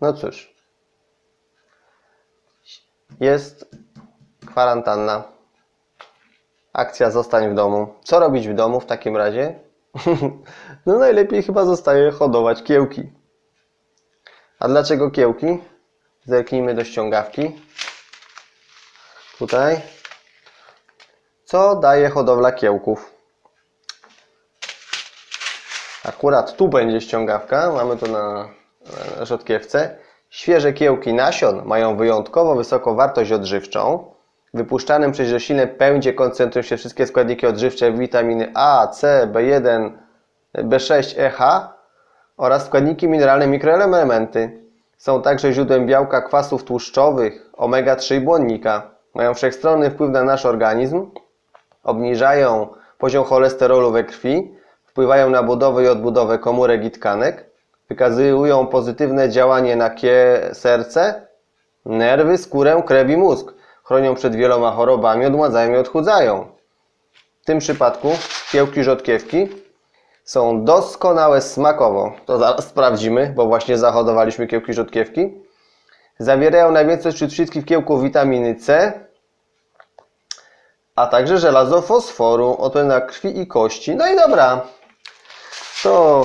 No cóż. Jest kwarantanna. Akcja zostań w domu. Co robić w domu w takim razie? no najlepiej chyba zostaje hodować kiełki. A dlaczego kiełki? Zerknijmy do ściągawki. Tutaj. Co daje hodowla kiełków? Akurat tu będzie ściągawka. Mamy to na, rzodkiewce. Świeże kiełki nasion mają wyjątkowo wysoką wartość odżywczą. W wypuszczanym przez roślinę pędzie koncentrują się wszystkie składniki odżywcze witaminy A, C, B1, B6, EH oraz składniki mineralne mikroelementy. Są także źródłem białka kwasów tłuszczowych, omega-3 i błonnika. Mają wszechstronny wpływ na nasz organizm, obniżają poziom cholesterolu we krwi, wpływają na budowę i odbudowę komórek i tkanek, wykazują pozytywne działanie na kie serce, nerwy, skórę, krew i mózg. Chronią przed wieloma chorobami, odmładzają i odchudzają. W tym przypadku kiełki rzodkiewki są doskonałe smakowo. To zaraz sprawdzimy, bo właśnie zahodowaliśmy kiełki rzodkiewki. Zawierają najwięcej wśród wszystkich kiełków witaminy C, a także żelazo fosforu, na krwi i kości. No i dobra, to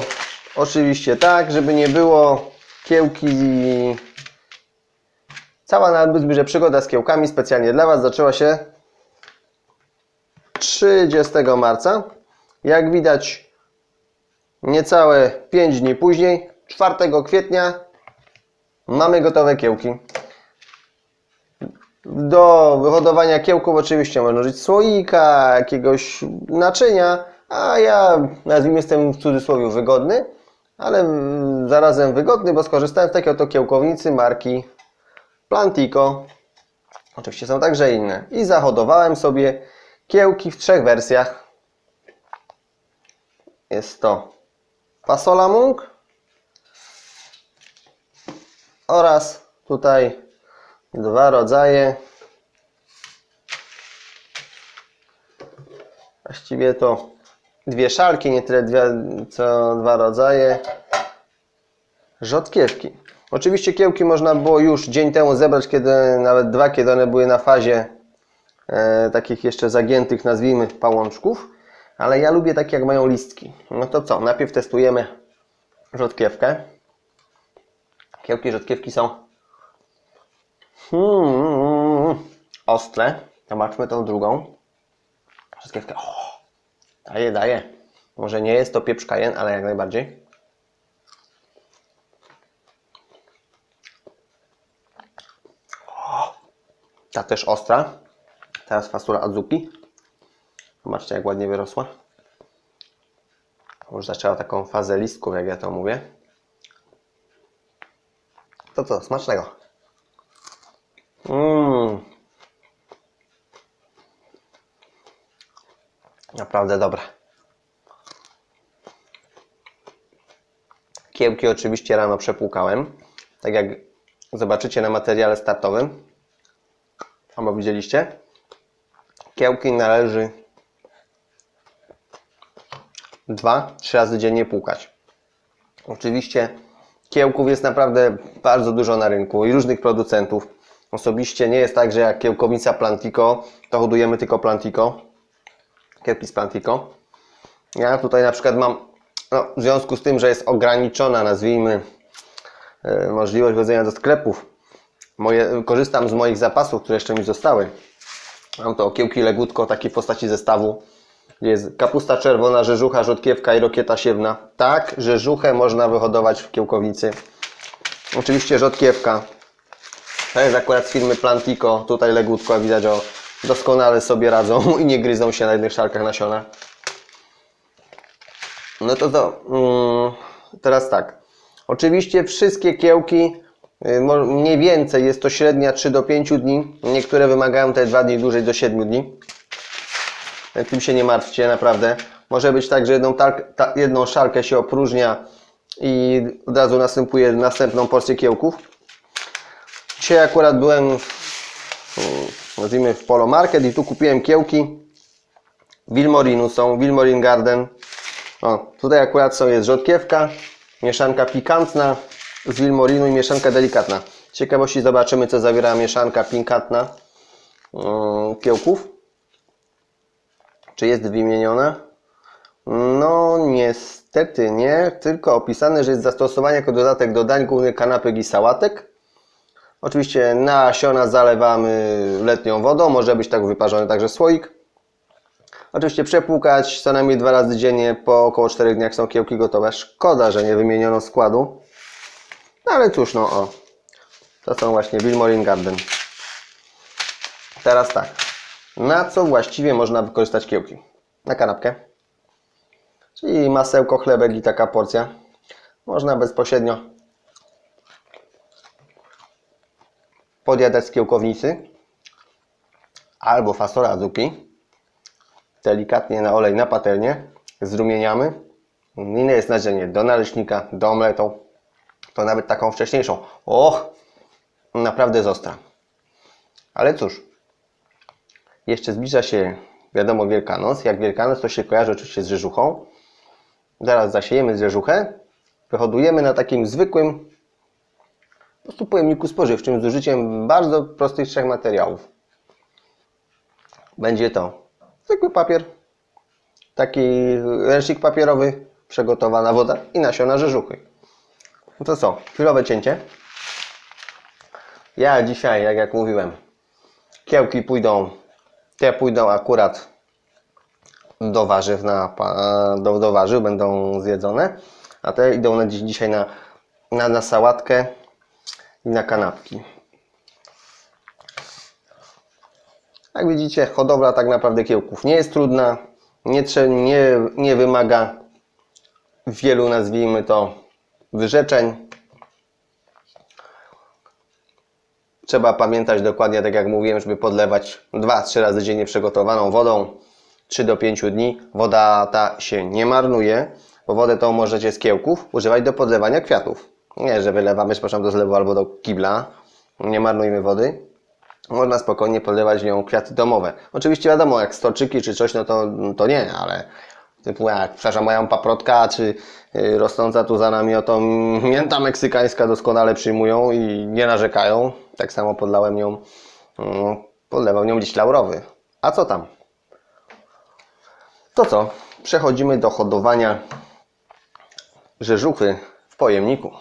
oczywiście tak, żeby nie było kiełki. Cała nadbyt przygoda z kiełkami specjalnie dla Was zaczęła się 30 marca. Jak widać, niecałe 5 dni później, 4 kwietnia, mamy gotowe kiełki. Do wyhodowania kiełków oczywiście można użyć słoika, jakiegoś naczynia, a ja nazwijmy jestem w cudzysłowie wygodny, ale mm, zarazem wygodny, bo skorzystałem z takiej oto kiełkownicy marki Plantico. Oczywiście są także inne. I zahodowałem sobie kiełki w trzech wersjach. Jest to fasola mung oraz tutaj dwa rodzaje. Właściwie to dwie szalki, nie tyle dwie, co dwa rodzaje rzodkiewki. Oczywiście kiełki można było już dzień temu zebrać, kiedy nawet dwa, kiedy one były na fazie e, takich jeszcze zagiętych, nazwijmy, pałączków. Ale ja lubię takie, jak mają listki. No to co? Najpierw testujemy rzodkiewkę. Kiełki rzodkiewki są hmm, ostre. Zobaczmy tą drugą. Rzodkiewkę. Daje, daje. Może nie jest to pieprz kajen, ale jak najbardziej. Ta też ostra. Teraz fasula Azuki. Zobaczcie, jak ładnie wyrosła. Już zaczęła taką fazę listków, jak ja to mówię. To co, smacznego. Mmm. Naprawdę dobre. Kiełki oczywiście rano przepłukałem. Tak jak zobaczycie na materiale startowym. Albo widzieliście? Kiełki należy 2-3 razy dziennie płukać. Oczywiście kiełków jest naprawdę bardzo dużo na rynku i różnych producentów. Osobiście nie jest tak, że jak kiełkownica Plantico, to hodujemy tylko Plantico. Kiełki z Plantico. Ja tutaj na przykład mam, no, w związku z tym, że jest ograniczona, nazwijmy, e, możliwość chodzenia do sklepów, moje, korzystam z moich zapasów, które jeszcze mi zostały. Mam to kiełki legutko, takie w postaci zestawu. Jest kapusta czerwona, rzeżucha, rzodkiewka i rokieta siewna. Tak, rzeżuchę można wyhodować w kiełkownicy. Oczywiście rzodkiewka. To jest akurat z firmy Plantico. Tutaj legutko, widać, o, doskonale sobie radzą i nie gryzą się na jednych szalkach nasiona. No to to, mm, teraz tak. Oczywiście wszystkie kiełki y, mniej więcej jest to średnia 3 do 5 dni. Niektóre wymagają te 2 dni dłużej do 7 dni. Tym się nie martwcie, naprawdę. Może być tak, że jedną, ta, jedną szalkę się opróżnia i od razu następuje następną porcję kiełków. Dzisiaj akurat byłem w- nazwijmy w Polo Market i tu kupiłem kiełki Wilmorinu są, Wilmorin Garden. O, tutaj akurat są, jest rzodkiewka, mieszanka pikantna, z Wilmorinu i mieszanka delikatna. Ciekawości zobaczymy, co zawiera mieszanka pikantna kiełków. Czy jest wymieniona? No, niestety nie, tylko opisane, że jest zastosowanie jako dodatek do dań głównych kanapek i sałatek. Oczywiście nasiona zalewamy letnią wodą, może być tak wyparzony także słoik. Oczywiście przepłukać co najmniej dwa razy dziennie, po około 4 dniach są kiełki gotowe. Szkoda, że nie wymieniono składu. No ale cóż, no o. To są właśnie Wilmorin Garden. Teraz tak. Na co właściwie można wykorzystać kiełki? Na kanapkę. Czyli masełko, chlebek i taka porcja. Można bezpośrednio podjadać z kiełkownicy albo fasola zupi. Delikatnie na olej na patelnię. Zrumieniamy. Inne jest nadzienie do naleśnika, do omletu. To nawet taką wcześniejszą. Och, naprawdę jest ostra. Ale cóż, jeszcze zbliża się, wiadomo, Wielkanoc. Jak Wielkanoc, to się kojarzy oczywiście z rzeżuchą. Zaraz zasiejemy rzeżuchę. Wyhodujemy na takim zwykłym po prostu pojemniku spożywczym z użyciem bardzo prostych trzech materiałów. Będzie to zwykły papier, taki ręcznik papierowy, przegotowana woda i nasiona rzeżuchy. No to co? Chwilowe cięcie. Ja dzisiaj, jak, jak mówiłem, kiełki pójdą, te pójdą akurat do warzyw, na, do, do warzyw będą zjedzone, a te idą na, dzisiaj na, na, na sałatkę na kanapki. Jak widzicie, hodowla tak naprawdę kiełków nie jest trudna, nie, nie, nie wymaga wielu, nazwijmy to, wyrzeczeń. Trzeba pamiętać dokładnie, tak jak mówiłem, żeby podlewać 2-3 razy dziennie przegotowaną wodą 3 do 5 dni. Woda ta się nie marnuje, bo wodę tą możecie z kiełków używać do podlewania kwiatów. Nie, że wylewamy, przepraszam, do zlewu albo do kibla. Nie marnujmy wody. Można spokojnie podlewać nią kwiaty domowe. Oczywiście wiadomo, jak stoczyki czy coś, no to, to nie, ale typu jak, przepraszam, moja paprotka, czy y, rosnąca tu za nami oto mięta meksykańska doskonale przyjmują i nie narzekają. Tak samo podlałem nią, mm, podlewał nią liść laurowy. A co tam? To co? Przechodzimy do hodowania rzeżuchy w pojemniku.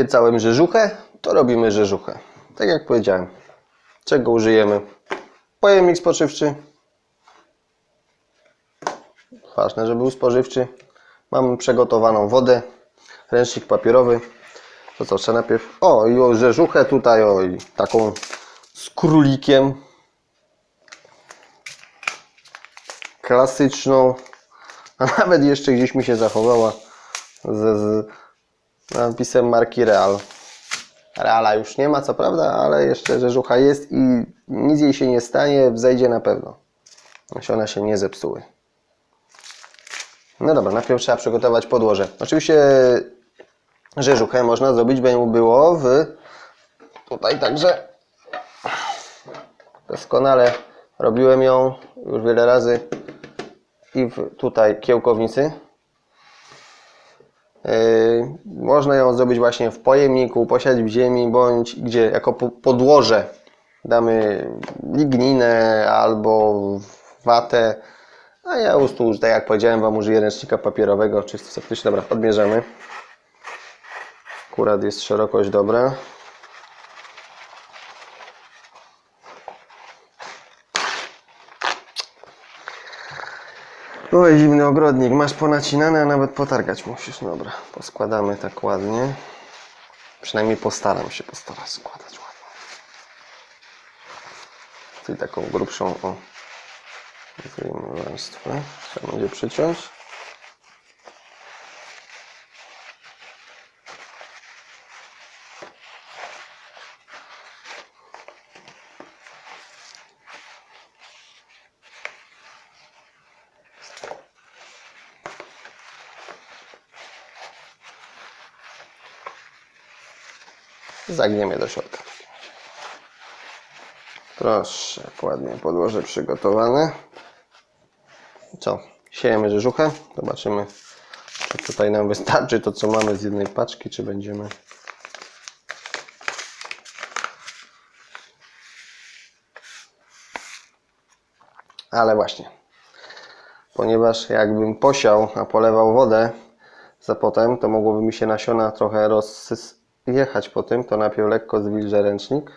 Obiecałem rzeżuchę, to robimy rzeżuchę. Tak jak powiedziałem. Czego użyjemy? Pojemnik spożywczy. Ważne, żeby był spożywczy. Mamy przygotowaną wodę, ręcznik papierowy. To co, trzeba najpierw... O, i o rzeżuchę tutaj, o, i taką z królikiem. Klasyczną. A nawet jeszcze gdzieś mi się zachowała z, z napisem marki Real. Reala już nie ma, co prawda, ale jeszcze rzeżucha jest i nic jej się nie stanie, wzejdzie na pewno. Jeśli one się nie zepsuły. No dobra, najpierw trzeba przygotować podłoże. Oczywiście rzeżuchę można zrobić, by było w tutaj także doskonale robiłem ją już wiele razy i w, tutaj kiełkownicy. Yy, można ją zrobić właśnie w pojemniku, posiać w ziemi, bądź gdzie jako po- podłoże damy ligninę albo watę. A ja prostu, tak jak powiedziałem, Wam użyję ręcznika papierowego, czysto septycznie. Dobra, odmierzamy. Akurat jest szerokość dobra. Oj, zimny ogrodnik, masz ponacinane, a nawet potargać musisz. Dobra, poskładamy tak ładnie. Przynajmniej postaram się postarać składać ładnie. Czyli taką grubszą o warstwę. Trzeba będzie przyciąć. Zagniemy do środka. Proszę, ładnie podłoże przygotowane. Co? Siejemy rzeżuchę. Zobaczymy, czy tutaj nam wystarczy to, co mamy z jednej paczki, czy będziemy... Ale właśnie, ponieważ jakbym posiał, a polewał wodę za potem, to mogłoby mi się nasiona trochę rozjechać po tym, to najpierw lekko zwilżę ręcznik.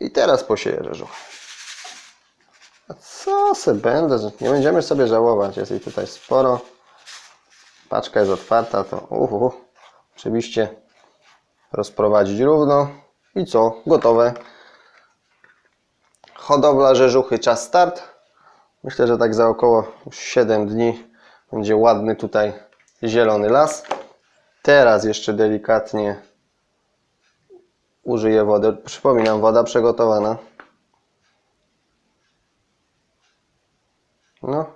I teraz posieję rzeżuchę. A co se będę, nie będziemy sobie żałować, jest jej tutaj sporo. Paczka jest otwarta, to uhu, oczywiście rozprowadzić równo. I co? Gotowe. Hodowla rzeżuchy, czas start. Myślę, że tak za około 7 dni będzie ładny tutaj zielony las. Teraz jeszcze delikatnie użyję wody. Przypominam, woda przygotowana. No,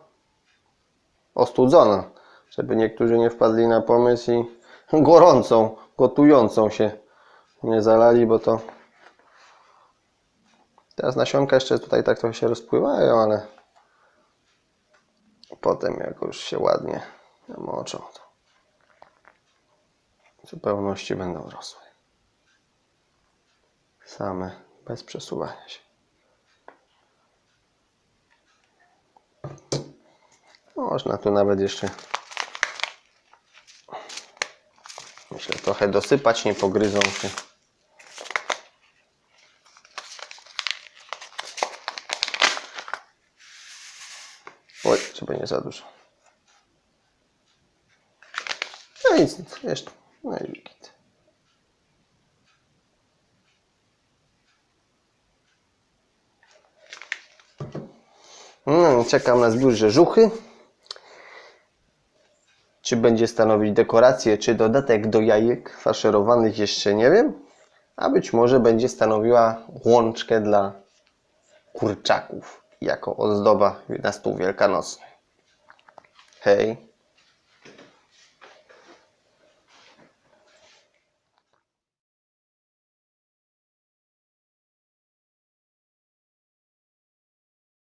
ostudzona, żeby niektórzy nie wpadli na pomysł i gorącą, gotującą się nie zalali, bo to teraz nasionka jeszcze tutaj tak trochę się rozpływają, ale potem jak już się ładnie namoczą, to w zupełności będą rosły. Same, bez przesuwania się. Można tu nawet jeszcze myślę trochę dosypać, nie pogryzą się. Oj, żeby nie za dużo. No nic, nic, jeszcze. No i git. Mm, czekam na zbiór rzeżuchy. Czy będzie stanowić dekorację, czy dodatek do jajek faszerowanych, jeszcze nie wiem. A być może będzie stanowiła łączkę dla kurczaków jako ozdoba na stół wielkanocny. hey.